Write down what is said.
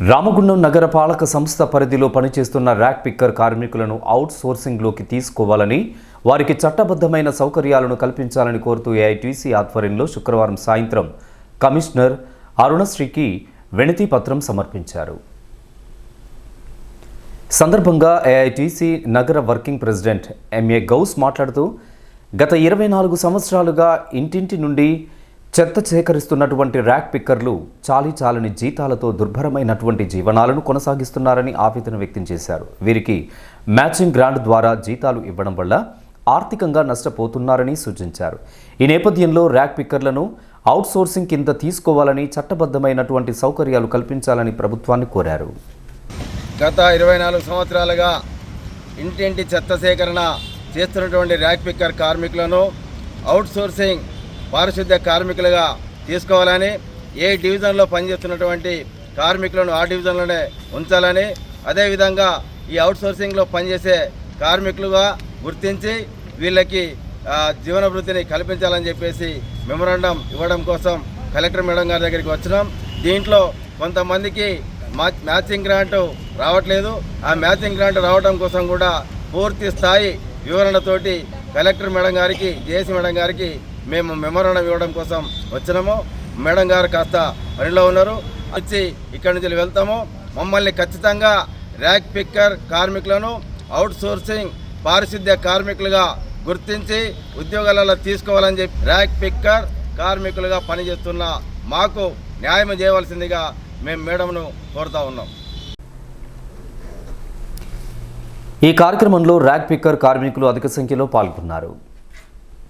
రామగుండం నగర పాలక సంస్థ పరిధిలో పనిచేస్తున్న ర్యాక్ పిక్కర్ కార్మికులను అవుట్ సోర్సింగ్లోకి తీసుకోవాలని వారికి చట్టబద్ధమైన సౌకర్యాలను కల్పించాలని కోరుతూ ఏఐటీసీ ఆధ్వర్యంలో శుక్రవారం సాయంత్రం కమిషనర్ అరుణశ్రీకి వినతి పత్రం సమర్పించారు. సందర్భంగా ఏఐటీసీ నగర వర్కింగ్ ప్రెసిడెంట్ ఎంఏ గౌస్ మాట్లాడుతూ గత ఇరవై నాలుగు సంవత్సరాలుగా ఇంటింటి నుండి చెత్త సేకరిస్తున్నటువంటి ర్యాక్ పిక్కర్లు చాలీ చాలని జీతాలతో దుర్భరమైనటువంటి జీవనాలను కొనసాగిస్తున్నారని ఆవేదన వ్యక్తం చేశారు. వీరికి మ్యాచింగ్ గ్రాంట్ ద్వారా జీతాలు ఇవ్వడం వల్ల ఆర్థికంగా నష్టపోతున్నారని సూచించారు. ఈ నేపథ్యంలో ర్యాక్ పిక్కర్లను అవుట్సోర్సింగ్ కింద తీసుకోవాలని చట్టబద్ధమైనటువంటి సౌకర్యాలు కల్పించాలని ప్రభుత్వాన్ని కోరారు. గత ఇరవై నాలుగు సంవత్సరాలుగా ఇంటింటి చెత్త సేకరణ చేస్తున్నటువంటి ర్యాక్ పిక్కర్ కార్మికులను అవుట్సోర్సింగ్ పారిశుద్ధ్య కార్మికులుగా తీసుకోవాలని ఏ డివిజన్లో పనిచేస్తున్నటువంటి కార్మికులను ఆ డివిజన్లోనే ఉంచాలని అదేవిధంగా ఈ అవుట్సోర్సింగ్లో పనిచేసే కార్మికులుగా గుర్తించి వీళ్ళకి జీవనభృతిని కల్పించాలని చెప్పేసి మెమరాండం ఇవ్వడం కోసం కలెక్టర్ మేడం గారి దగ్గరికి వచ్చినాం. దీంట్లో కొంతమందికి మా- మ్యాచింగ్ గ్రాంట్ రావట్లేదు. ఆ మ్యాచింగ్ గ్రాంట్ రావడం కోసం కూడా పూర్తి స్థాయి వివరణతోటి కలెక్టర్ మేడం గారికి జేసీ మేడం గారికి మేము మెమోరాండం ఇవ్వడం కోసం వచ్చినాము. మేడం గారు కాస్త పనిలో ఉన్నారు. వచ్చి ఇక్కడి నుంచి వెళ్తాము. మమ్మల్ని ఖచ్చితంగా ర్యాక్ పిక్కర్ కార్మికులను అవుట్ సోర్సింగ్ పారిశుద్ధ్య కార్మికులుగా గుర్తించి ఉద్యోగాలలో తీసుకోవాలని చెప్పి ర్యాక్ పిక్కర్ కార్మికులుగా పనిచేస్తున్న మాకు న్యాయం చేయవలసిందిగా మేము మేడంను కోరుతా ఉన్నాం. ఈ కార్యక్రమంలో ర్యాక్ పిక్కర్ కార్మికులు అధిక సంఖ్యలో పాల్గొన్నారు.